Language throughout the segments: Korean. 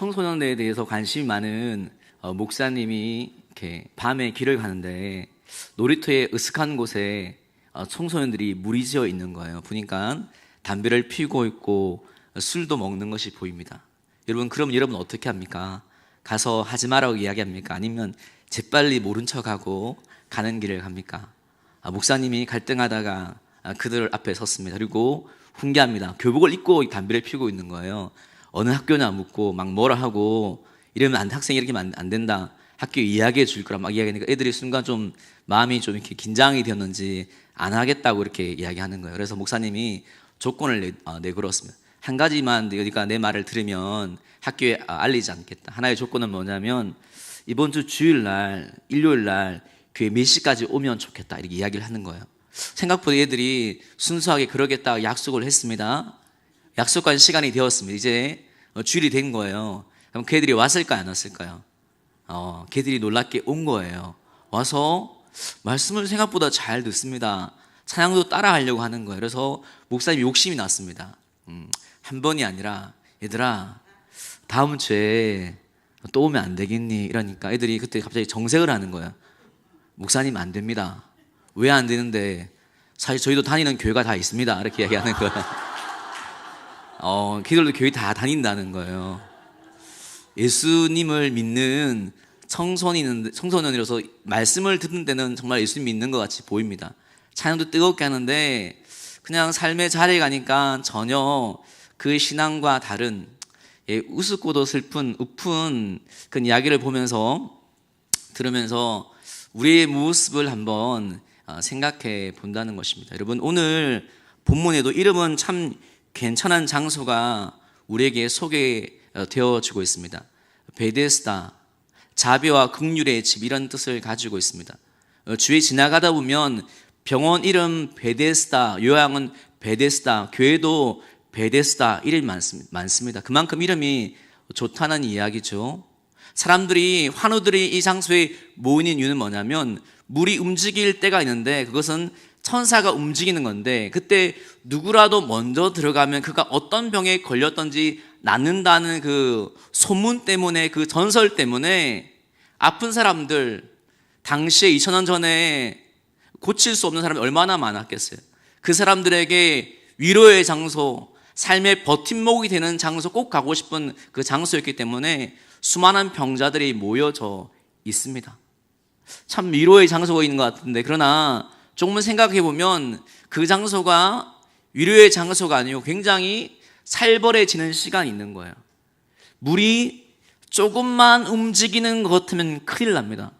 청소년들에 대해서 관심이 많은 어, 목사님이 이렇게 밤에 길을 가는데 놀이터에 으슥한 곳에 어, 청소년들이 무리지어 있는 거예요. 보니까 담배를 피우고 있고 술도 먹는 것이 보입니다. 여러분 그럼 여러분 어떻게 합니까? 가서 하지 말라고 이야기합니까? 아니면 재빨리 모른 척하고 가는 길을 갑니까? 아, 목사님이 갈등하다가 아, 그들 앞에 섰습니다. 그리고 훈계합니다. 교복을 입고 담배를 피우고 있는 거예요. 어느 학교냐 묻고 막 뭐라 하고 이러면 안, 학생이 이렇게 하면 안 된다. 학교 이야기해 줄 거라 막 이야기하니까 애들이 순간 좀 마음이 좀 이렇게 긴장이 되었는지 안 하겠다고 이렇게 이야기하는 거예요. 그래서 목사님이 조건을 내, 어, 내걸었습니다. 한 가지만 너희가 내 말을 들으면 학교에 아, 알리지 않겠다. 하나의 조건은 뭐냐면 이번 주 주일 날, 일요일 날 교회 몇 시까지 오면 좋겠다. 이렇게 이야기를 하는 거예요. 생각보다 애들이 순수하게 그러겠다 약속을 했습니다. 약속한 시간이 되었습니다. 이제 어, 주일이 된 거예요. 그럼 걔들이 왔을까요? 안 왔을까요? 어, 걔들이 놀랍게 온 거예요. 와서 말씀을 생각보다 잘 듣습니다. 찬양도 따라 하려고 하는 거예요. 그래서 목사님 욕심이 났습니다. 음, 한 번이 아니라 얘들아 다음 주에 또 오면 안 되겠니? 이러니까 애들이 그때 갑자기 정색을 하는 거예요. 목사님 안 됩니다. 왜 안 되는데 사실 저희도 다니는 교회가 다 있습니다. 이렇게 얘기하는 거예요. 어, 걔들도 교회 다 다닌다는 거예요. 예수님을 믿는 청소년, 청소년이라서 말씀을 듣는 데는 정말 예수님 믿는 것 같이 보입니다. 찬양도 뜨겁게 하는데 그냥 삶의 자리에 가니까 전혀 그 신앙과 다른 예, 우습고도 슬픈 우픈 그 이야기를 보면서 들으면서 우리의 모습을 한번 어, 생각해 본다는 것입니다. 여러분 오늘 본문에도 이름은 참 괜찮은 장소가 우리에게 소개되어지고 있습니다. 베데스다, 자비와 극률의 집 이런 뜻을 가지고 있습니다. 어, 주에 지나가다 보면 병원 이름 베데스다, 요양은 베데스다, 교회도 베데스다 이름이 많습니다. 그만큼 이름이 좋다는 이야기죠. 사람들이 환우들이 이 장소에 모이는 이유는 뭐냐면 물이 움직일 때가 있는데 그것은 천사가 움직이는 건데 그때 누구라도 먼저 들어가면 그가 어떤 병에 걸렸던지 낫는다는 그 소문 때문에 그 전설 때문에 아픈 사람들 당시에 2000년 전에 고칠 수 없는 사람이 얼마나 많았겠어요. 그 사람들에게 위로의 장소, 삶의 버팀목이 되는 장소 꼭 가고 싶은 그 장소였기 때문에 수많은 병자들이 모여져 있습니다. 참 위로의 장소가 있는 것 같은데 그러나 조금만 생각해 보면 그 장소가 위로의 장소가 아니고 굉장히 살벌해지는 시간이 있는 거예요. 물이 조금만 움직이는 것 같으면 큰일 납니다.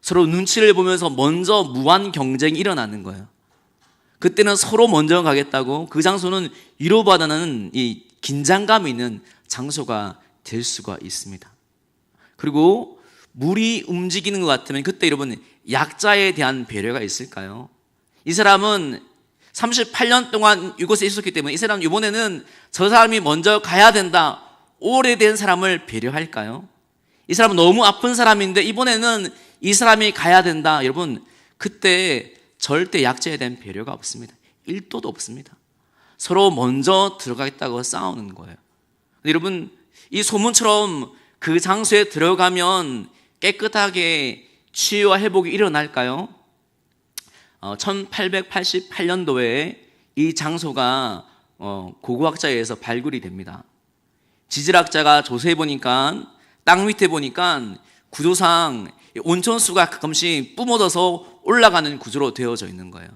서로 눈치를 보면서 먼저 무한 경쟁이 일어나는 거예요. 그때는 서로 먼저 가겠다고 그 장소는 위로받는 이 긴장감이 있는 장소가 될 수가 있습니다. 그리고 물이 움직이는 것 같으면 그때 여러분 약자에 대한 배려가 있을까요? 이 사람은 38년 동안 이곳에 있었기 때문에 이 사람 이번에는 저 사람이 먼저 가야 된다. 오래된 사람을 배려할까요? 이 사람은 너무 아픈 사람인데 이번에는 이 사람이 가야 된다. 여러분, 그때 절대 약자에 대한 배려가 없습니다. 1도도 없습니다. 서로 먼저 들어가겠다고 싸우는 거예요. 여러분, 이 소문처럼 그 장소에 들어가면 깨끗하게 치유와 회복이 일어날까요? 1888년도에 어, 이 장소가 어, 고고학자에 의해서 발굴이 됩니다. 지질학자가 조사해 보니까 땅 밑에 보니까 구조상 온천수가 가끔씩 뿜어져서 올라가는 구조로 되어져 있는 거예요.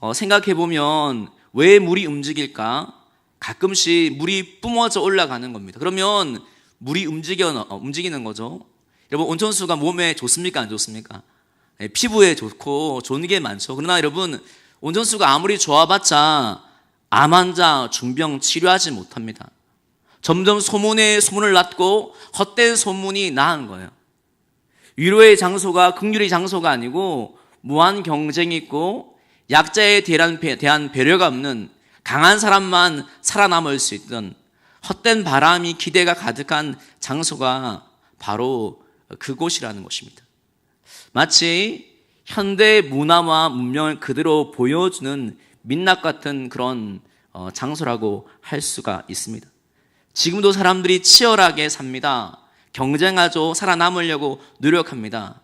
어, 생각해 보면 왜 물이 움직일까? 가끔씩 물이 뿜어져 올라가는 겁니다. 그러면 물이 움직여 어, 움직이는 거죠. 여러분 온천수가 몸에 좋습니까? 안 좋습니까? 예, 피부에 좋고 좋은 게 많죠. 그러나 여러분 온전수가 아무리 좋아봤자 암 환자 중병 치료하지 못합니다. 점점 소문에 소문을 낳고 헛된 소문이 나은 거예요. 위로의 장소가 극률의 장소가 아니고 무한 경쟁이 있고 약자에 대한, 대한 배려가 없는 강한 사람만 살아남을 수 있던 헛된 바람이 기대가 가득한 장소가 바로 그곳이라는 것입니다. 마치 현대 문화와 문명을 그대로 보여주는 민낯 같은 그런 어, 장소라고 할 수가 있습니다. 지금도 사람들이 치열하게 삽니다. 경쟁하죠. 살아남으려고 노력합니다.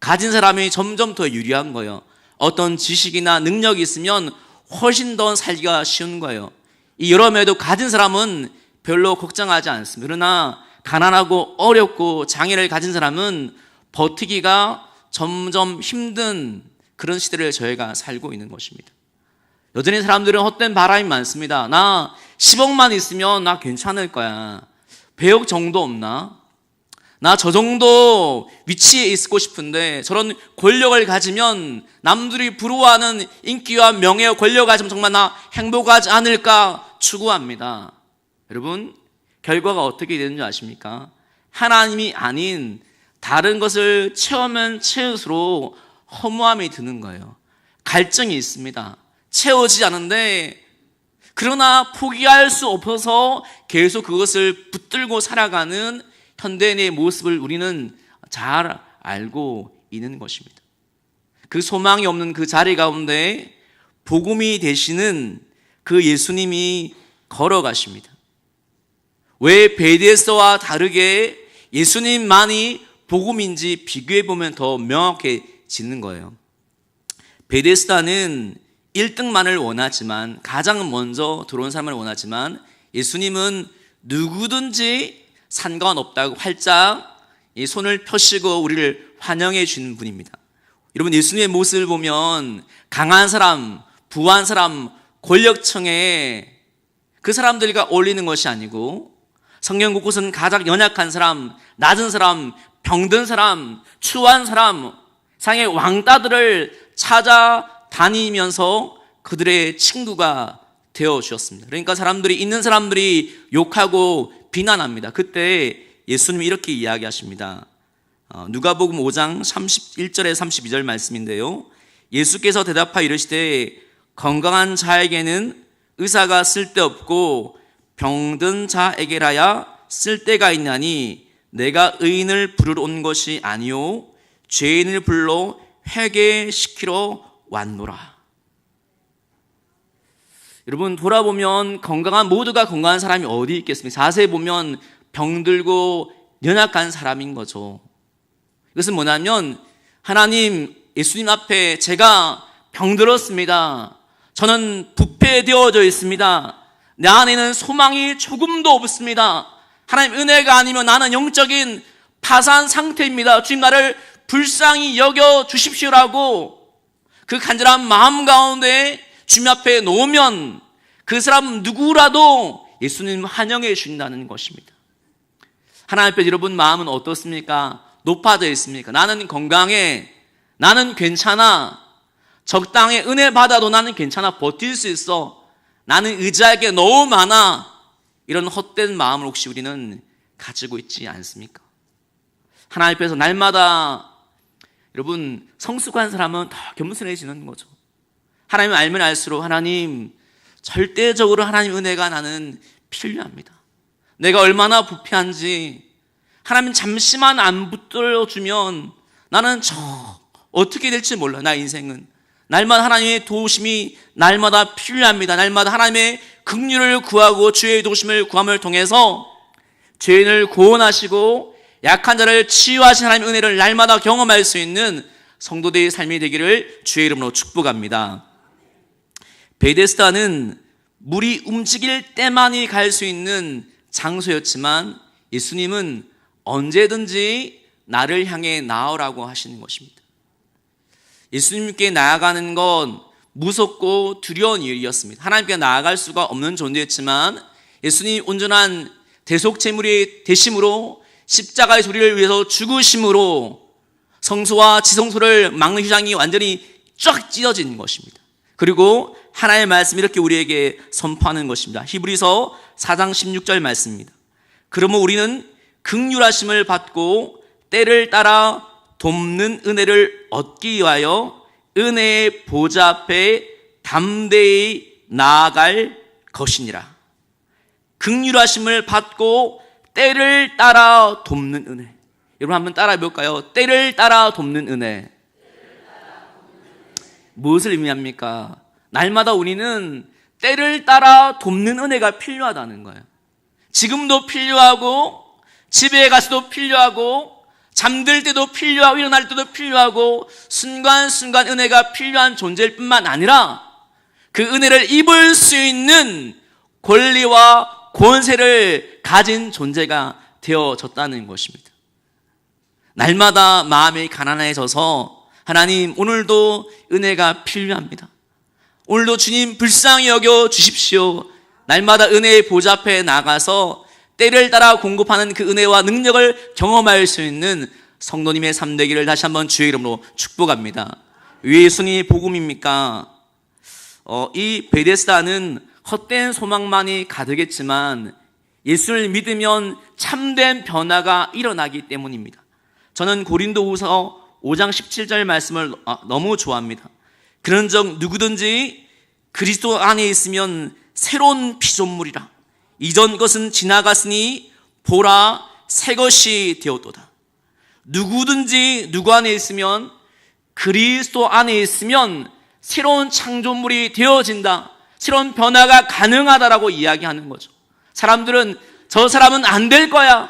가진 사람이 점점 더 유리한 거예요. 어떤 지식이나 능력이 있으면 훨씬 더 살기가 쉬운 거예요. 이 여름에도 가진 사람은 별로 걱정하지 않습니다. 그러나 가난하고 어렵고 장애를 가진 사람은 버티기가 점점 힘든 그런 시대를 저희가 살고 있는 것입니다. 여전히 사람들은 헛된 바람이 많습니다. 나 10억만 있으면 나 괜찮을 거야. 100억 정도 없나? 나 저 정도 위치에 있고 싶은데 저런 권력을 가지면 남들이 부러워하는 인기와 명예와 권력을 가지면 정말 나 행복하지 않을까 추구합니다. 여러분, 결과가 어떻게 되는지 아십니까? 하나님이 아닌 다른 것을 채우면 채울수록 허무함이 드는 거예요. 갈증이 있습니다. 채워지지 않은데 그러나 포기할 수 없어서 계속 그것을 붙들고 살아가는 현대인의 모습을 우리는 잘 알고 있는 것입니다. 그 소망이 없는 그 자리 가운데 복음이 되시는 그 예수님이 걸어가십니다. 왜 베데스와 다르게 예수님만이 복음인지 비교해 보면 더 명확해지는 거예요. 베데스다는 1등만을 원하지만 가장 먼저 들어온 사람을 원하지만 예수님은 누구든지 상관없다고 활짝 이 손을 펴시고 우리를 환영해 주는 분입니다. 여러분 예수님의 모습을 보면 강한 사람, 부한 사람, 권력층에 그 사람들과 어울리는 것이 아니고 성경 곳곳은 가장 연약한 사람, 낮은 사람, 병든 사람, 추한 사람, 상의 왕따들을 찾아다니면서 그들의 친구가 되어 주었습니다. 그러니까 사람들이 있는 사람들이 욕하고 비난합니다. 그때 예수님이 이렇게 이야기하십니다. 어, 누가복음 5장 31절에 32절 말씀인데요. 예수께서 대답하여 이르시되 건강한 자에게는 의사가 쓸데없고 병든 자에게라야 쓸데가 있나니 내가 의인을 부르러 온 것이 아니요 죄인을 불러 회개시키러 왔노라. 여러분 돌아보면 건강한 모두가 건강한 사람이 어디 있겠습니까? 자세히 보면 병들고 연약한 사람인 거죠. 이것은 뭐냐면 하나님 예수님 앞에 제가 병들었습니다. 저는 부패되어져 있습니다. 내 안에는 소망이 조금도 없습니다. 하나님 은혜가 아니면 나는 영적인 파산 상태입니다. 주님 나를 불쌍히 여겨 주십시오라고 그 간절한 마음 가운데 주님 앞에 놓으면 그 사람 누구라도 예수님 환영해 주신다는 것입니다. 하나님 앞에 여러분 마음은 어떻습니까? 높아져 있습니까? 나는 건강해. 나는 괜찮아. 적당히 은혜 받아도 나는 괜찮아. 버틸 수 있어. 나는 의지할 게 너무 많아. 이런 헛된 마음을 혹시 우리는 가지고 있지 않습니까? 하나님 앞에서 날마다 여러분 성숙한 사람은 더 겸손해지는 거죠. 하나님 알면 알수록 하나님 절대적으로 하나님 은혜가 나는 필요합니다. 내가 얼마나 부패한지 하나님 잠시만 안 붙들어 주면 나는 저 어떻게 될지 몰라 나 인생은 날마다 하나님의 도우심이 날마다 필요합니다. 날마다 하나님의 긍휼을 구하고 주의 도심을 구함을 통해서 죄인을 구원하시고 약한 자를 치유하신 하나님의 은혜를 날마다 경험할 수 있는 성도들의 삶이 되기를 주의 이름으로 축복합니다. 베데스다는 물이 움직일 때만이 갈 수 있는 장소였지만 예수님은 언제든지 나를 향해 나오라고 하시는 것입니다. 예수님께 나아가는 건 무섭고 두려운 일이었습니다. 하나님께 나아갈 수가 없는 존재였지만 예수님 온전한 대속제물의 대심으로 십자가의 소리를 위해서 죽으심으로 성소와 지성소를 막는 휘장이 완전히 쫙 찢어진 것입니다. 그리고 하나님의 말씀 이렇게 우리에게 선포하는 것입니다. 히브리서 4장 16절 말씀입니다. 그러면 우리는 극률하심을 받고 때를 따라 돕는 은혜를 얻기 위하여 은혜의 보좌 앞에 담대히 나아갈 것이니라. 극률하심을 받고 때를 따라 돕는 은혜. 여러분 한번 따라 해볼까요? 때를 따라 돕는 은혜. 무엇을 의미합니까? 날마다 우리는 때를 따라 돕는 은혜가 필요하다는 거예요. 지금도 필요하고 집에 가서도 필요하고 잠들 때도 필요하고 일어날 때도 필요하고 순간순간 은혜가 필요한 존재일 뿐만 아니라 그 은혜를 입을 수 있는 권리와 권세를 가진 존재가 되어졌다는 것입니다. 날마다 마음이 가난해져서 하나님 오늘도 은혜가 필요합니다. 오늘도 주님 불쌍히 여겨 주십시오. 날마다 은혜의 보좌 앞에 나가서 때를 따라 공급하는 그 은혜와 능력을 경험할 수 있는 성도님의 삶 되기를 다시 한번 주의 이름으로 축복합니다. 예수님이 복음입니까? 어, 이 베데스다는 헛된 소망만이 가득했지만 예수를 믿으면 참된 변화가 일어나기 때문입니다. 저는 고린도후서 5장 17절 말씀을 아, 너무 좋아합니다. 그런적 누구든지 그리스도 안에 있으면 새로운 피조물이라 이전 것은 지나갔으니 보라 새 것이 되었도다. 누구든지 누구 안에 있으면 그리스도 안에 있으면 새로운 창조물이 되어진다. 새로운 변화가 가능하다라고 이야기하는 거죠. 사람들은 저 사람은 안 될 거야.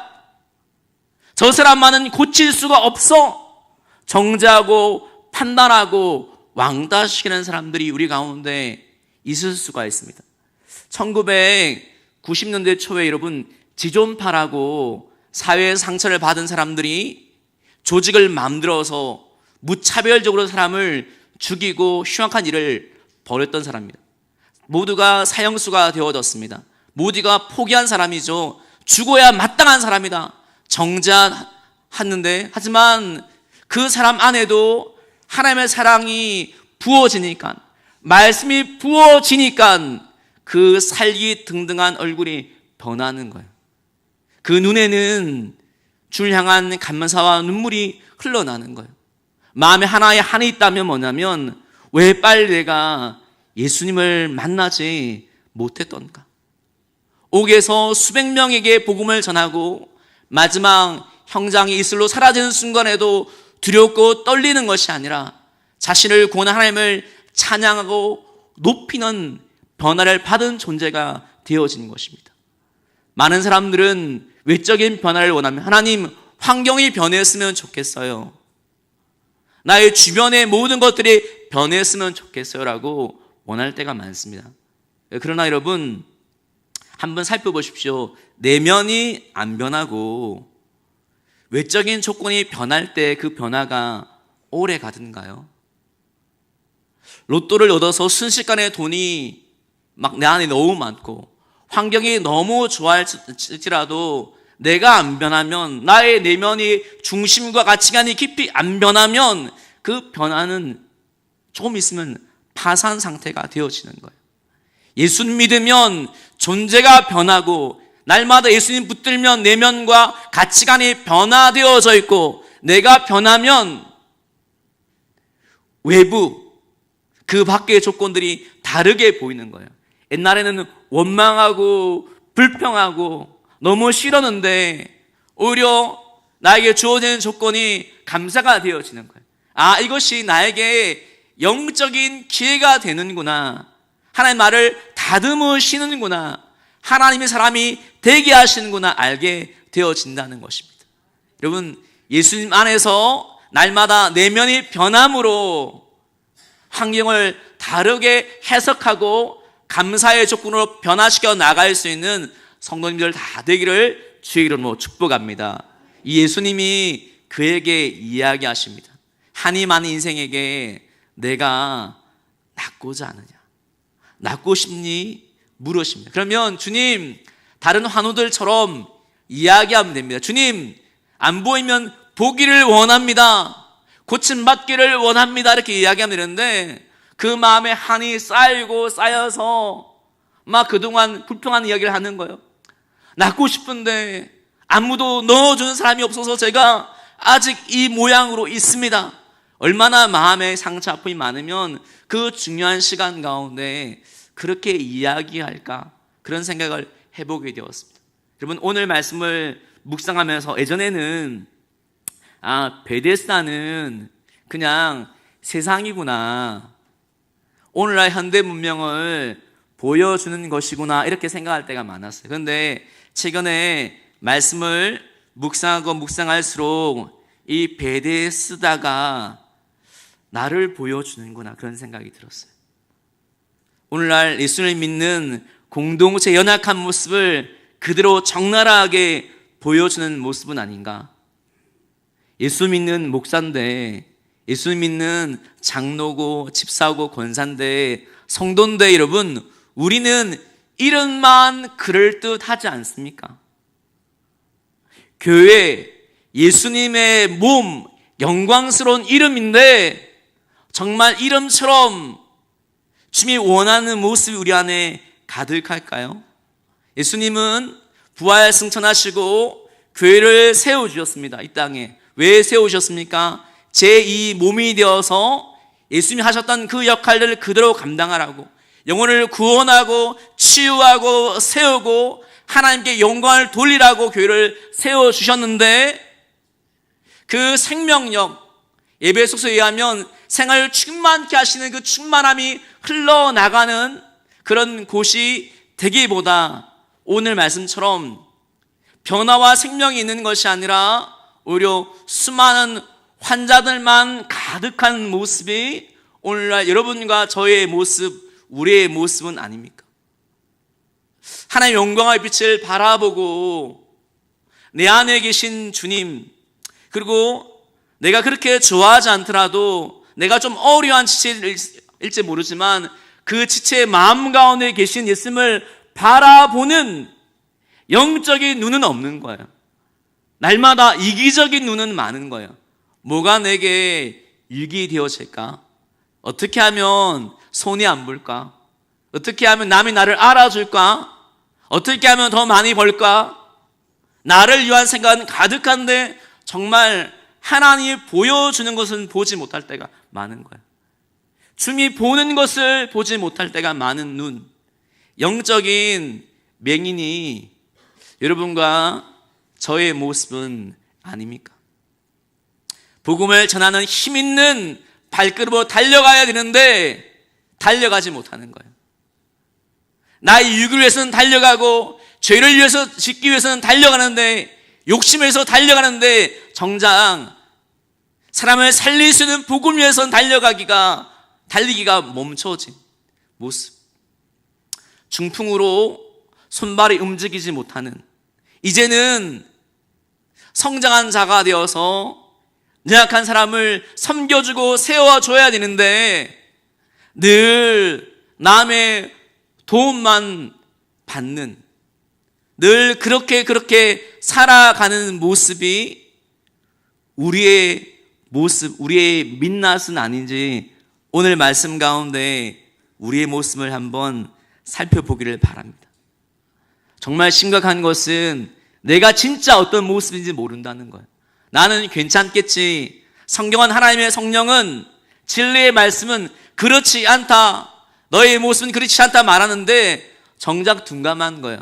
저 사람만은 고칠 수가 없어. 정죄하고 판단하고 왕따시키는 사람들이 우리 가운데 있을 수가 있습니다. 1990년대 초에 여러분 지존파라고 사회의 상처를 받은 사람들이 조직을 만들어서 무차별적으로 사람을 죽이고 흉악한 일을 벌였던 사람입니다. 모두가 사형수가 되어졌습니다. 모두가 포기한 사람이죠. 죽어야 마땅한 사람이다. 정죄하는데 하지만 그 사람 안에도 하나님의 사랑이 부어지니까 말씀이 부어지니까 그 살기 등등한 얼굴이 변하는 거예요. 그 눈에는 줄 향한 감사와 눈물이 흘러나는 거예요. 마음에 하나의 한이 있다면 뭐냐면 왜 빨리 내가 예수님을 만나지 못했던가? 옥에서 수백 명에게 복음을 전하고 마지막 형장이 이슬로 사라지는 순간에도 두렵고 떨리는 것이 아니라 자신을 구원한 하나님을 찬양하고 높이는 변화를 받은 존재가 되어지는 것입니다. 많은 사람들은 외적인 변화를 원하면 하나님 환경이 변했으면 좋겠어요. 나의 주변의 모든 것들이 변했으면 좋겠어요라고 원할 때가 많습니다. 그러나 여러분 한번 살펴보십시오. 내면이 안 변하고 외적인 조건이 변할 때 그 변화가 오래 가든가요? 로또를 얻어서 순식간에 돈이 막 내 안에 너무 많고 환경이 너무 좋아질지라도 내가 안 변하면 나의 내면이 중심과 가치관이 깊이 안 변하면 그 변화는 조금 있으면 파산 상태가 되어지는 거예요. 예수님 믿으면 존재가 변하고 날마다 예수님 붙들면 내면과 가치관이 변화되어져 있고 내가 변하면 외부 그 밖의 조건들이 다르게 보이는 거예요. 옛날에는 원망하고 불평하고 너무 싫었는데 오히려 나에게 주어지는 조건이 감사가 되어지는 거예요. 아, 이것이 나에게 영적인 기회가 되는구나. 하나님 말을 다듬으시는구나. 하나님의 사람이 되게 하시는구나 알게 되어진다는 것입니다. 여러분, 예수님 안에서 날마다 내면이 변함으로 환경을 다르게 해석하고 감사의 조건으로 변화시켜 나갈 수 있는 성도님들 다 되기를 주의 이름으로 축복합니다. 이 예수님이 그에게 이야기하십니다. 한이 많은 인생에게 내가 낫고자 하느냐? 낫고 싶니? 물으십니다. 그러면 주님, 다른 환우들처럼 이야기하면 됩니다. 주님, 안 보이면 보기를 원합니다. 고침 받기를 원합니다. 이렇게 이야기하면 되는데 그 마음에 한이 쌓이고 쌓여서 막 그동안 불평한 이야기를 하는 거예요. 낫고 싶은데 아무도 넣어주는 사람이 없어서 제가 아직 이 모양으로 있습니다. 얼마나 마음에 상처 아픔이 많으면 그 중요한 시간 가운데 그렇게 이야기할까 그런 생각을 해보게 되었습니다. 여러분 오늘 말씀을 묵상하면서 예전에는 아 베데스다는 그냥 세상이구나 오늘날 현대 문명을 보여주는 것이구나 이렇게 생각할 때가 많았어요. 그런데 최근에 말씀을 묵상하고 묵상할수록 이 베데스다가 나를 보여주는구나 그런 생각이 들었어요. 오늘날 예수를 믿는 공동체 연약한 모습을 그대로 적나라하게 보여주는 모습은 아닌가? 예수 믿는 목사인데, 예수 믿는 장로고, 집사고, 권사인데, 성도인데, 여러분, 우리는 이름만 그럴듯하지 않습니까? 교회, 예수님의 몸, 영광스러운 이름인데, 정말 이름처럼 주님이 원하는 모습이 우리 안에 가득할까요? 예수님은 부활 승천하시고 교회를 세워 주셨습니다. 이 땅에. 왜 세우셨습니까? 제2 몸이 되어서 예수님이 하셨던 그 역할들을 그대로 감당하라고. 영혼을 구원하고 치유하고 세우고 하나님께 영광을 돌리라고 교회를 세워 주셨는데 그 생명력, 예배 속소에 의하면 생활을 충만케 하시는 그 충만함이 흘러나가는 그런 곳이 되기보다 오늘 말씀처럼 변화와 생명이 있는 것이 아니라 오히려 수많은 환자들만 가득한 모습이 오늘날 여러분과 저의 모습, 우리의 모습은 아닙니까? 하나님의 영광의 빛을 바라보고 내 안에 계신 주님, 그리고 내가 그렇게 좋아하지 않더라도 내가 좀 어려운 지체일지 모르지만 그 지체의 마음 가운데 계신 예수님을 바라보는 영적인 눈은 없는 거예요. 날마다 이기적인 눈은 많은 거예요. 뭐가 내게 유익이 되어질까? 어떻게 하면 손이 안 불까? 어떻게 하면 남이 나를 알아줄까? 어떻게 하면 더 많이 벌까? 나를 위한 생각은 가득한데 정말 하나님이 보여주는 것은 보지 못할 때가 많은 거예요. 주님이 보는 것을 보지 못할 때가 많은 눈. 영적인 맹인이 여러분과 저의 모습은 아닙니까? 복음을 전하는 힘 있는 발걸음으로 달려가야 되는데 달려가지 못하는 거예요. 나의 유익을 위해서는 달려가고 죄를 위해서 짓기 위해서는 달려가는데 욕심에서 달려가는데 정작 사람을 살릴 수 있는 복음 위해서는 달려가기가 달리기가 멈춰진 모습. 중풍으로 손발이 움직이지 못하는 이제는 성장한 자가 되어서 연약한 사람을 섬겨주고 세워줘야 되는데 늘 남의 도움만 받는 늘 그렇게 그렇게 살아가는 모습이 우리의 모습, 우리의 민낯은 아닌지 오늘 말씀 가운데 우리의 모습을 한번 살펴보기를 바랍니다. 정말 심각한 것은 내가 진짜 어떤 모습인지 모른다는 거예요. 나는 괜찮겠지. 성경은 하나님의 성령은 진리의 말씀은 그렇지 않다. 너의 모습은 그렇지 않다 말하는데 정작 둔감한 거예요.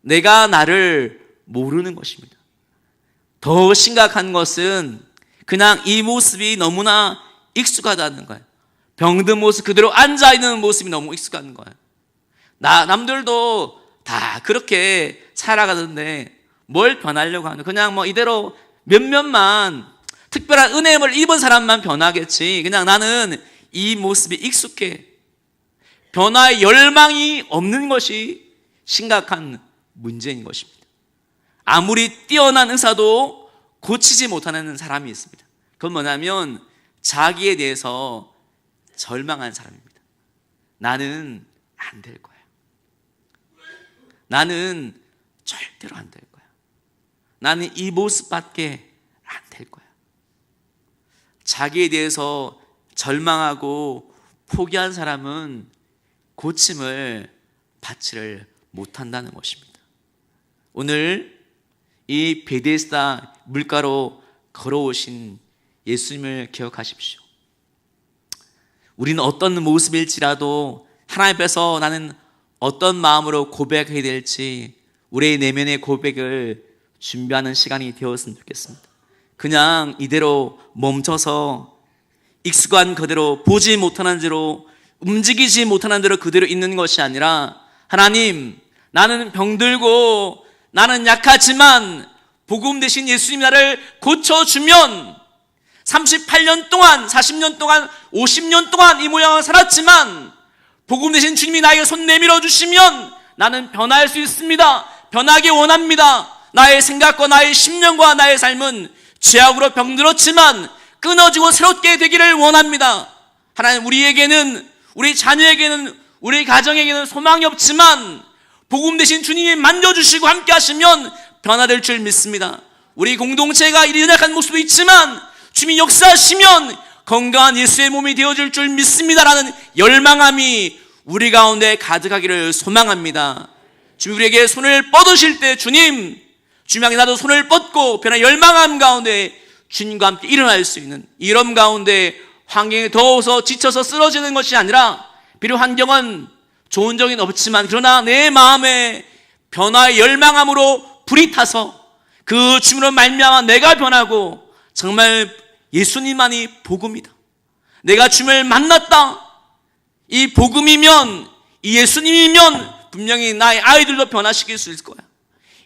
내가 나를 모르는 것입니다. 더 심각한 것은 그냥 이 모습이 너무나 익숙하다는 거예요. 병든 모습 그대로 앉아 있는 모습이 너무 익숙한 거예요. 나 남들도 다 그렇게 살아가는데 뭘 변하려고 하는 그냥 뭐 이대로 몇몇만 특별한 은혜를 입은 사람만 변하겠지. 그냥 나는 이 모습이 익숙해. 변화의 열망이 없는 것이 심각한 문제인 것입니다. 아무리 뛰어난 의사도 고치지 못하는 사람이 있습니다. 그건 뭐냐면 자기에 대해서 절망한 사람입니다. 나는 안 될 거야. 나는 절대로 안 될 거야. 나는 이 모습밖에 안 될 거야. 자기에 대해서 절망하고 포기한 사람은 고침을 받지를 못한다는 것입니다. 오늘 이 베데스다 물가로 걸어오신 예수님을 기억하십시오. 우리는 어떤 모습일지라도 하나님 앞에서 나는 어떤 마음으로 고백해야 될지 우리의 내면의 고백을 준비하는 시간이 되었으면 좋겠습니다. 그냥 이대로 멈춰서 익숙한 그대로 보지 못하는 대로 움직이지 못하는 대로 그대로 있는 것이 아니라 하나님, 나는 병들고 나는 약하지만 복음 대신 예수님이 나를 고쳐주면 38년 동안, 40년 동안, 50년 동안 이 모양을 살았지만 복음 대신 주님이 나에게 손 내밀어 주시면 나는 변할 수 있습니다. 변하기 원합니다. 나의 생각과 나의 심령과 나의 삶은 죄악으로 병들었지만 끊어지고 새롭게 되기를 원합니다. 하나님 우리에게는 우리 자녀에게는 우리 가정에게는 소망이 없지만 복음 대신 주님이 만져주시고 함께 하시면 변화될 줄 믿습니다. 우리 공동체가 이리 연약한 모습도 있지만 주님이 역사하시면 건강한 예수의 몸이 되어줄 줄 믿습니다라는 열망함이 우리 가운데 가득하기를 소망합니다. 주님 우리에게 손을 뻗으실 때 주님 주님에게 나도 손을 뻗고 변화 열망함 가운데 주님과 함께 일어날 수 있는 이런 가운데 환경이 더워서 지쳐서 쓰러지는 것이 아니라 비록 환경은 좋은 적은 없지만 그러나 내 마음에 변화의 열망함으로 불이 타서 그 주님으로 말미암아 내가 변하고 정말 예수님만이 복음이다. 내가 주님을 만났다. 이 복음이면 이 예수님이면 분명히 나의 아이들도 변화시킬 수 있을 거야.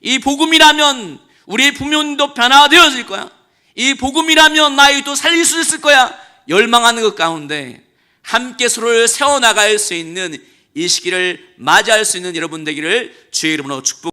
이 복음이라면 우리의 부모님도 변화되어질 거야. 이 복음이라면 나의 또 살릴 수 있을 거야. 열망하는 것 가운데 함께 서로를 세워나갈 수 있는 이 시기를 맞이할 수 있는 여러분 되기를 주의 이름으로 축복